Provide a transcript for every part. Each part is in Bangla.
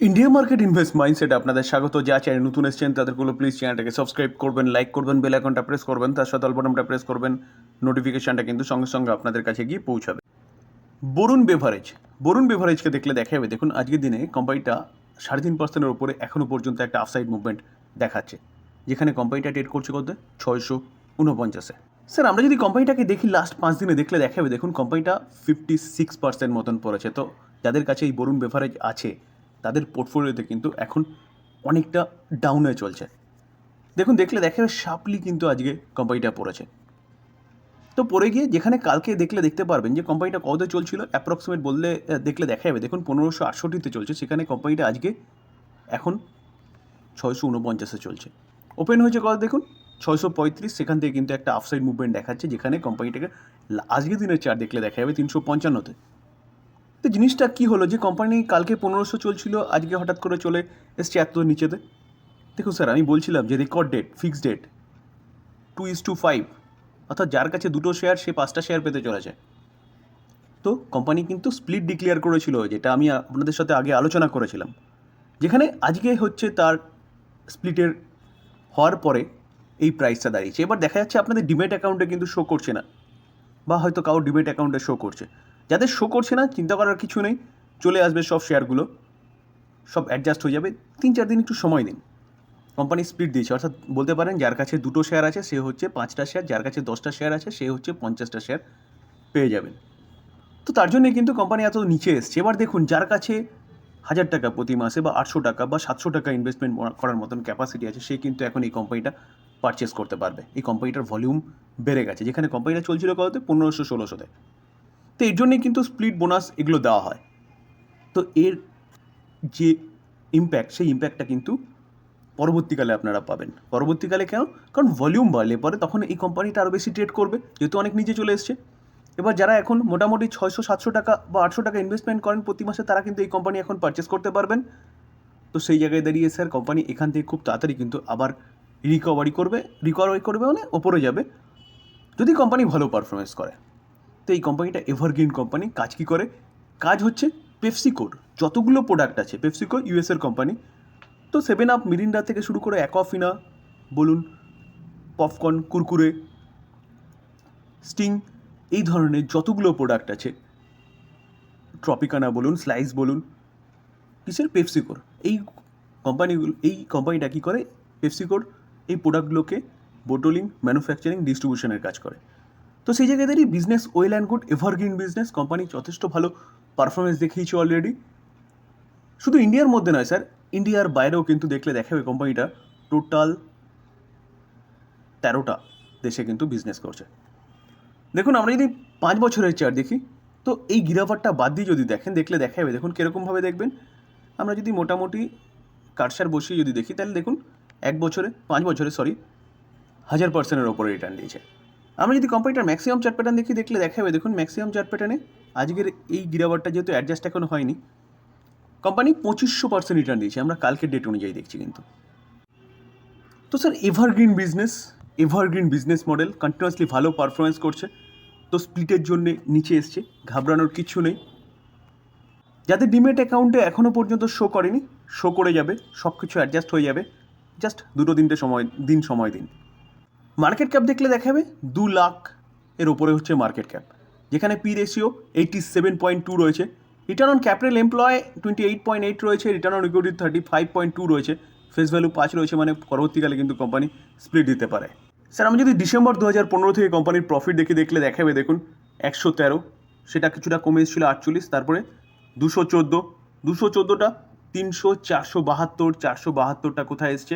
ইন্ডিয়া মার্কেট ইনভেস্ট মাইন্ডসেট আপনাদের স্বাগত। যা চ্যানেল নতুন এসছেন তাদেরগুলো প্লিজ চ্যানেলটাকে সাবস্ক্রাইব করবেন লাইক করবেন বেল আইকনটা প্রেস করবেন, তার সাথে অল্পনামটা প্রেস করবেন নোটিফিকেশনটা কিন্তু সঙ্গে সঙ্গে আপনাদের কাছে গিয়ে পৌঁছাবে। বরুণ বেভারেজ বরুণ বেভারেজকে দেখলে দেখা যাবে, দেখুন আজকের দিনে কোম্পানিটা সাড়ে তিন পার্সেন্টের উপরে এখনও পর্যন্ত একটা আফসাইড মুভমেন্ট দেখাচ্ছে। যেখানে কোম্পানিটা ট্রেড করছে কত? ছয়শো উনপঞ্চাশে। স্যার আমরা যদি কোম্পানিটাকে দেখি লাস্ট পাঁচ দিনে দেখলে দেখা যাবে, দেখুন কোম্পানিটা ফিফটি সিক্স পার্সেন্ট মতন পড়েছে। তো যাদের কাছে এই বরুণ বেভারেজ আছে তাদের পোর্টফোলিওতে কিন্তু এখন অনেকটা ডাউনে চলছে। দেখুন, দেখলে দেখা যাবে শার্পলি কিন্তু আজকে কোম্পানিটা পড়েছে। তো পরে গিয়ে যেখানে কালকে দেখলে দেখতে পারবেন যে কোম্পানিটা কততে চলছিল অ্যাপ্রক্সিমেট বললে দেখলে দেখা যাবে। দেখুন, পনেরোশো আটষট্টিতে চলছে, সেখানে কোম্পানিটা আজকে এখন ছয়শো উনপঞ্চাশে চলছে। ওপেন হয়েছে কত দেখুন? ছয়শো পঁয়ত্রিশ, সেখান থেকে কিন্তু একটা আফসাইড মুভমেন্ট দেখাচ্ছে, যেখানে কোম্পানিটাকে আজকের দিনের চার দেখলে দেখা যাবে তিনশো পঞ্চান্নতে। তো জিনিসটা কী হলো? যে কোম্পানি কালকে পনেরোশো চলছিল, আজকে হঠাৎ করে চলে এসছে এত নিচেতে। দেখুন স্যার আমি বলছিলাম যে record date fixed date two is two five অর্থাৎ যার কাছে দুটো শেয়ার সে পাঁচটা শেয়ার পেতে চলেছে। তো কোম্পানি কিন্তু স্প্লিট ডিক্লেয়ার করেছিল, যেটা আমি আপনাদের সাথে আগে আলোচনা করেছিলাম। যেখানে আজকে হচ্ছে তার স্প্লিটের হওয়ার পরে এই প্রাইসটা দাঁড়িয়েছে। এবার দেখা যাচ্ছে আপনাদের ডিমেট অ্যাকাউন্টে কিন্তু শো করছে না, বা হয়তো কারোর ডিমেট অ্যাকাউন্টে শো করছে। যাদের শো করছে না, চিন্তা করার কিছু নেই। চলে আসবে সব শেয়ারগুলো সব অ্যাডজাস্ট হয়ে যাবে। তিন চার দিন একটু সময় দিন কোম্পানি স্পিড দিয়েছে। অর্থাৎ বলতে পারেন, যার কাছে দুটো শেয়ার আছে, সে হচ্ছে পাঁচটা শেয়ার যার কাছে দশটা শেয়ার আছে, সে হচ্ছে পঞ্চাশটা শেয়ার পেয়ে যাবেন। তো তার জন্যই কিন্তু কোম্পানি এত নিচে এসছে। এবার দেখুন, যার কাছে হাজার টাকা প্রতি মাসে বা আটশো টাকা বা সাতশো টাকা ইনভেস্টমেন্ট করার মতন ক্যাপাসিটি আছে, সে কিন্তু এখন এই কোম্পানিটা পারচেস করতে পারবে। এই কোম্পানিটার ভলিউম বেড়ে গেছে। যেখানে কোম্পানিটা চলছিল কততে পনেরোশো, ষোলোশোতে। তো এর জন্যই কিন্তু স্প্লিট বোনাস এগুলো দেওয়া হয়। তো এর যে ইম্প্যাক্ট সেই ইম্প্যাক্টটা কিন্তু পরবর্তীকালে আপনারা পাবেন। পরবর্তীকালে কেন? কারণ ভলিউম বাড়লে পরে তখন এই কোম্পানিটা আরও বেশি ট্রেড করবে, যেহেতু অনেক নিচে চলে এসছে। এবার যারা এখন মোটামুটি ছয়শো, সাতশো টাকা বা আটশো টাকা ইনভেস্টমেন্ট করেন প্রতি মাসে, তারা কিন্তু এই কোম্পানি এখন পারচেস করতে পারবেন। তো সেই জায়গায় দাঁড়িয়ে স্যার কোম্পানি এখান থেকে খুব তাড়াতাড়ি কিন্তু আবার রিকভারি করবে রিকভারি করবে মানে ওপরে যাবে। যদি কোম্পানি ভালো পারফরমেন্স করে। তো এই কোম্পানিটা এভারগ্রিন কোম্পানি কাজ কী করে? কাজ হচ্ছে পেপসিকোর যতগুলো প্রোডাক্ট আছে পেপসিকো ইউএসের কোম্পানি তো সেভেন আপ মিরিন্ডা থেকে শুরু করে অ্যাকোয়াফিনা বলুন পপকর্ন কুরকুরে স্টিং এই ধরনের যতগুলো প্রোডাক্ট আছে ট্রপিকানা বলুন স্লাইস বলুন, কিসের পেপসিকোর এই কোম্পানিগুলো এই কোম্পানিটা কী করে? পেপসিকোর এই প্রোডাক্টগুলোকে বোটলিং ম্যানুফ্যাকচারিং ডিস্ট্রিবিউশনের কাজ করে। তো সেই দাঁড়িয়ে business well and good evergreen business company যথেষ্ট ভালো পারফরমেন্স দেখিয়েছে অলরেডি শুধু ইন্ডিয়ার মধ্যে নয় স্যার ইন্ডিয়ার বাইরেও কিন্তু দেখলে দেখাবে কোম্পানিটা টোটাল তেরোটা দেশে কিন্তু বিজনেস করছে। দেখুন, আমরা যদি পাঁচ বছরের চার দেখি, তো এই গিরাফারটা বাদ দিয়ে যদি দেখেন, দেখলে দেখাবে। দেখুন, কীরকমভাবে দেখবেন। আমরা যদি মোটামুটি কারসার বসিয়ে যদি দেখি, তাহলে দেখুন, এক বছরে, পাঁচ বছরে সরি হাজার পার্সেন্টের ওপরে রিটার্ন দিয়েছে। আমরা যদি কোম্পানিটার ম্যাক্সিমাম চার্ট প্যাটার্ন দেখি, দেখলে দেখা যাবে দেখুন ম্যাক্সিমাম চার্ট প্যাটার্নে আজকের এই গিরাবারটা যেহেতু অ্যাডজাস্ট এখনও হয়নি কোম্পানি পঁচিশশো পার্সেন্ট রিটার্ন দিয়েছে। আমরা কালকের ডেট অনুযায়ী দেখছি কিন্তু। তো sir evergreen business evergreen business model continuously ভালো পারফরমেন্স করছে। তো স্প্লিটের জন্য নিচে এসছে, ঘাবড়ানোর কিছু নেই। যাদের ডিমেট অ্যাকাউন্টে এখনও পর্যন্ত শো করেনি শো করে যাবে সব কিছু অ্যাডজাস্ট হয়ে যাবে। জাস্ট দুটো তিনটে সময়, দিন সময় দিন। মার্কেট ক্যাপ দেখলে দেখাবে দু লাখ এর ওপরে হচ্ছে মার্কেট ক্যাপ যেখানে P ratio eighty seven point two রয়েছে। Return on capital employ twenty eight point eight রয়েছে। Return on equity thirty five point two রয়েছে। ফেস ভ্যালু পাঁচ রয়েছে মানে পরবর্তীকালে কিন্তু কোম্পানি স্প্লিট দিতে পারে। স্যার আমি যদি ডিসেম্বর দু হাজার পনেরো থেকে কোম্পানির প্রফিট দেখে দেখলে দেখাবে, দেখুন, একশো তেরো, সেটা কিছুটা কমে এসেছিল আটচল্লিশ, তারপরে দুশো চোদ্দ, দুশো চোদ্দোটা তিনশো চারশো বাহাত্তর, চারশো বাহাত্তরটা কোথায় এসছে?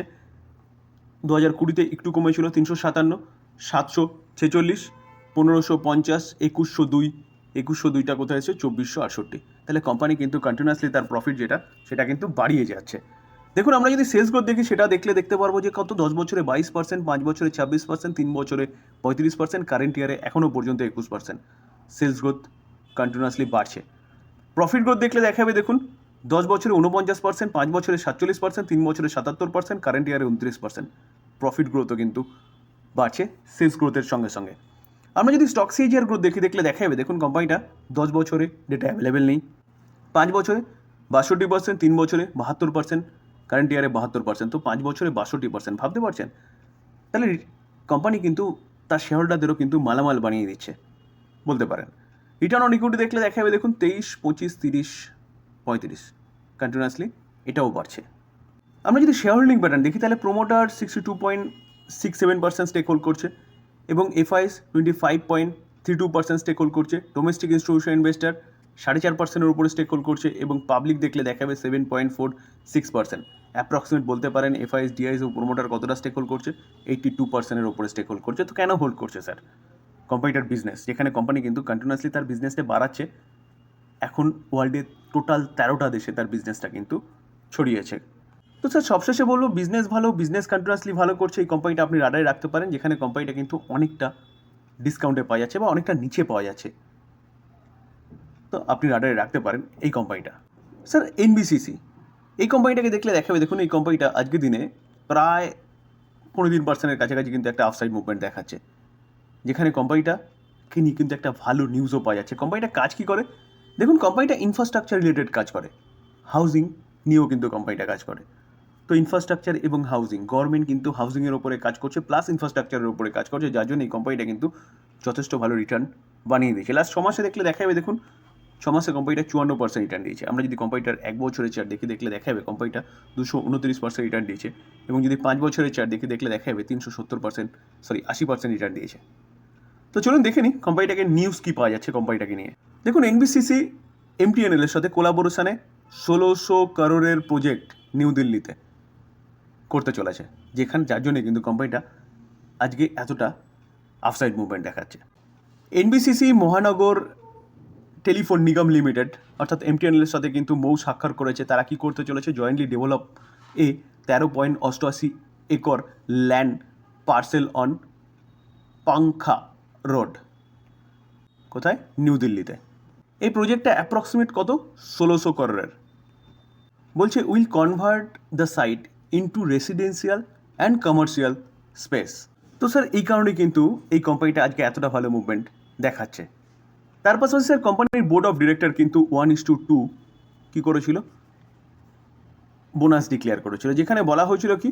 দু হাজার কুড়িতে একটু কমেছিল তিনশো সাতান্ন, সাতশো ছেচল্লিশ, পনেরোশো পঞ্চাশ, একুশশো দুই, একুশশো দুইটা কোথায় এসেছে চব্বিশশো আটষট্টি। তাহলে কোম্পানি কিন্তু কন্টিনিউয়াসলি তার প্রফিট যেটা, সেটা কিন্তু বাড়িয়ে যাচ্ছে। দেখুন, আমরা যদি সেলস গ্রোথ দেখি, সেটা দেখলে দেখতে পারব যে কত দশ বছরে বাইশ পার্সেন্ট পাঁচ বছরে ছাব্বিশ পার্সেন্ট তিন বছরে পঁয়ত্রিশ পার্সেন্ট কারেন্ট ইয়ারে এখনও পর্যন্ত একুশ পার্সেন্ট সেলস গ্রোথ কন্টিনিউয়াসলি বাড়ছে। প্রফিট গ্রোথ দেখলে দেখাবে, দেখুন দশ বছরে উনপঞ্চাশ পার্সেন্ট পাঁচ বছরে সাতচল্লিশ পার্সেন্ট তিন বছরে সাতাত্তর পার্সেন্ট কারেন্ট ইয়ারে উনত্রিশ পার্সেন্ট প্রফিট গ্রোথও কিন্তু বাড়ছে সেলস গ্রোথের সঙ্গে সঙ্গে। আমরা যদি স্টক সিএজিআর গ্রোথ দেখি দেখলে দেখা যাবে দেখুন কোম্পানিটা দশ বছরে ডেটা অ্যাভেলেবেল নেই। পাঁচ বছরে বাষট্টি পার্সেন্ট তিন বছরে বাহাত্তর পার্সেন্ট কারেন্ট ইয়ারে বাহাত্তর পার্সেন্ট তো পাঁচ বছরে বাষট্টি পার্সেন্ট ভাবতে পারছেন? তাহলে কোম্পানি কিন্তু তার শেয়ার হোল্ডারদেরও কিন্তু মালামাল বানিয়ে দিচ্ছে। বলতে পারেন। রিটার্ন অন ইকুইটি দেখলে দেখা যাবে দেখুন তেইশ, পঁচিশ, তিরিশ পঁয়ত্রিশ। কন্টিনিউয়াসলি এটাও বাড়ছে। আমরা যদি শেয়ার হোল্ডিং প্যাটার্ন দেখি, তাহলে promoter sixty two point six seven percent stake hold করছে এবং FIIs twenty five point three two percent stake hold করছে। ডোমেস্টিক ইনস্টিটিউশন ইনভেস্টার সাড়ে চার পার্সেন্টের উপরে স্টেক হোল্ড করছে এবং পাবলিক দেখলে দেখাবে seven point four six percent approximate বলতে পারেন এফআইএস ডিআইএস ও প্রোমোটার কতটা স্টেক হোল্ড করছে? এইটটি টু পার্সেন্টের উপরে স্টেক হোল্ড করছে। তো কেন হোল্ড করছে স্যার কোম্পানিটার বিজনেস যেখানে কোম্পানি কিন্তু কন্টিনিউয়াসলি তার বিজনেসটা বাড়াচ্ছে। এখন ওয়ার্ল্ডের টোটাল তেরোটা দেশে তার বিজনেসটা কিন্তু ছড়িয়েছে। তো স্যার সবশেষে বলব বিজনেস ভালো বিজনেস কন্টিনিউয়াসলি ভালো করছে এই কোম্পানিটা আপনি রাডারে রাখতে পারেন, যেখানে কোম্পানিটা কিন্তু অনেকটা ডিসকাউন্টে পাওয়া যাচ্ছে বা অনেকটা নিচে পাওয়া যাচ্ছে। তো আপনি রাডারে রাখতে পারেন এই কোম্পানিটা স্যার এনবিসিসি এই কোম্পানিটাকে দেখলে দেখাবে, দেখুন এই কোম্পানিটা আজকের দিনে প্রায় পনেরো দিন পার্সেন্টের কাছাকাছি কিন্তু একটা আফসাইড মুভমেন্ট দেখাচ্ছে। যেখানে কোম্পানিটা কিনি কিন্তু একটা ভালো নিউজও পাওয়া যাচ্ছে। কোম্পানিটা কাজ কী করে? দেখুন কোম্পানিটা ইনফ্রাস্ট্রাকচার রিলেটেড কাজ করে। হাউজিং নিয়েও কিন্তু কোম্পানিটা কাজ করে। তো ইনফ্রাস্ট্রাকচার এবং হাউজিং গভর্নমেন্ট কিন্তু হাউজিংয়ের ওপরে কাজ করছে প্লাস ইনফ্রাস্ট্রাকচারের ওপরে কাজ করছে, যার জন্য এই কোম্পানিটা কিন্তু যথেষ্ট ভালো রিটার্ন বানিয়ে দিয়েছে। লাস্ট ছমাসে দেখলে দেখা যাবে দেখুন, ছ মাসে কোম্পানিটা চুয়ান্ন পার্সেন্ট রিটার্ন দিয়েছে। আমরা যদি কোম্পানিটার এক বছরের চার দেখি, দেখলে দেখা যাবে কোম্পানিটা দুশো উনত্রিশ পার্সেন্ট রিটার্ন দিয়েছে এবং যদি পাঁচ বছরের চার দেখি, দেখলে দেখা যাবে তিনশো সত্তর পার্সেন্ট সরি আশি পার্সেন্ট রিটার্ন দিয়েছে। তো চলুন দেখে নিই কোম্পানিটাকে নিউজ কী পাওয়া যাচ্ছে কোম্পানিটাকে নিয়ে। দেখুন এনবিসিসি এমটিএনএল এর সাথে কোলাবোরেশনে ষোলোশো করোড়ের প্রজেক্ট নিউ দিল্লিতে করতে চলেছে। যেখানে, যার জন্যে কিন্তু কোম্পানিটা আজকে এতটা আফসাইড মুভমেন্ট দেখাচ্ছে। NBCC Mahanagar telephone Nigam limited, অর্থাৎ এমটিএনএল এর সাথে কিন্তু মৌ স্বাক্ষর করেছে। তারা কি করতে চলেছে? জয়েন্টলি ডেভেলপ এ তেরো পয়েন্ট অষ্টআশি acre land parcel on Pankha road কোথায়? নিউ দিল্লিতে এই প্রজেক্টটা অ্যাপ্রক্সিমেট কত? ষোলোশো করোড়ের বলছে will convert the site into residential and commercial space তো স্যার এই কারণে কিন্তু এই কোম্পানিটা আজকে এতটা ভালো মুভমেন্ট দেখাচ্ছে। তার পাশাপাশি স্যার কোম্পানির বোর্ড অফ ডিরেক্টর কিন্তু ওয়ান ইস টু টু কী করেছিল? বোনাস ডিক্লেয়ার করেছিল। যেখানে বলা হয়েছিল কি,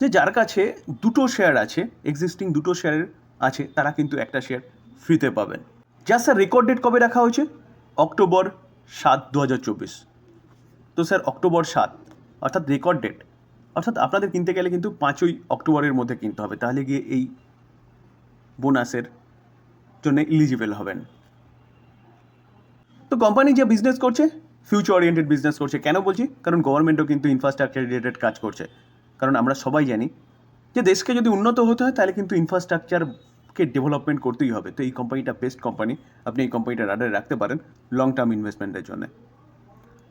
যে যার কাছে দুটো শেয়ার আছে এক্সিস্টিং দুটো শেয়ারের আছে, তারা কিন্তু একটা শেয়ার ফ্রিতে পাবেন। যা স্যার রেকর্ড ডেট কবে রাখা হয়েছে? অক্টোবর সাত দু চব্বিশ। তো স্যার অক্টোবর সাত, অর্থাৎ রেকর্ড ডেট অর্থাৎ আপনাদের কিনতে গেলে কিন্তু পাঁচই অক্টোবরের মধ্যে কিনতে হবে। তাহলে গিয়ে এই বোনাসের জন্য ইলিজিবল হবেন। তো কোম্পানি যে বিজনেস করছে ফিউচার ওরিয়েন্টেড বিজনেস করছে, কেন বলছি? কারণ গভর্নমেন্টও কিন্তু ইনফ্রাস্ট্রাকচার রিলেটেড কাজ করছে। কারণ আমরা সবাই জানি যে দেশকে যদি উন্নত হতে হয়, তাহলে কিন্তু ইনফ্রাস্ট্রাকচারকে ডেভেলপমেন্ট করতেই হবে। তো এই কোম্পানিটা বেস্ট কোম্পানি। আপনি এই কোম্পানিটা রাডারে রাখতে পারেন লং টার্ম ইনভেস্টমেন্টের জন্য।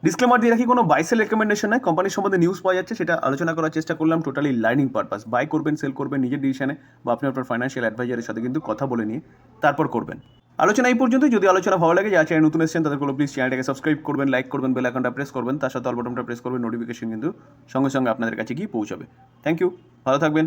ডিসক্লেমার দিয়ে রাখি, কোনো বাইসেল রেকমেন্ডেশন নয় কোম্পানির সম্বন্ধে নিউজ পাওয়া যাচ্ছে, সেটা আলোচনা করার চেষ্টা করলাম। টোটালি লার্নিং পারপাস বাই করবেন সেল করবেন, নিজের ডিসিশনে বা আপনি আপনার ফাইন্যান্সিয়াল অ্যাডভাইজারের সাথে কিন্তু কথা বলে নিয়ে তারপর করবেন। আলোচনা এই পর্যন্ত। যদি আলোচনা ভালো লাগে যা চ্যানেল নতুন এসেছেন তাদেরগুলো প্লিজ চ্যানেলটাকে সাবস্ক্রাইব করবেন লাইক করবেন বেল আইকনটা প্রেস করবেন। তার সাথে অল বাটনটা প্রেস করবেন নোটিফিকেশন কিন্তু সঙ্গে সঙ্গে আপনাদের কাছে গিয়ে পৌঁছাবে। থ্যাংক ইউ ভালো থাকবেন।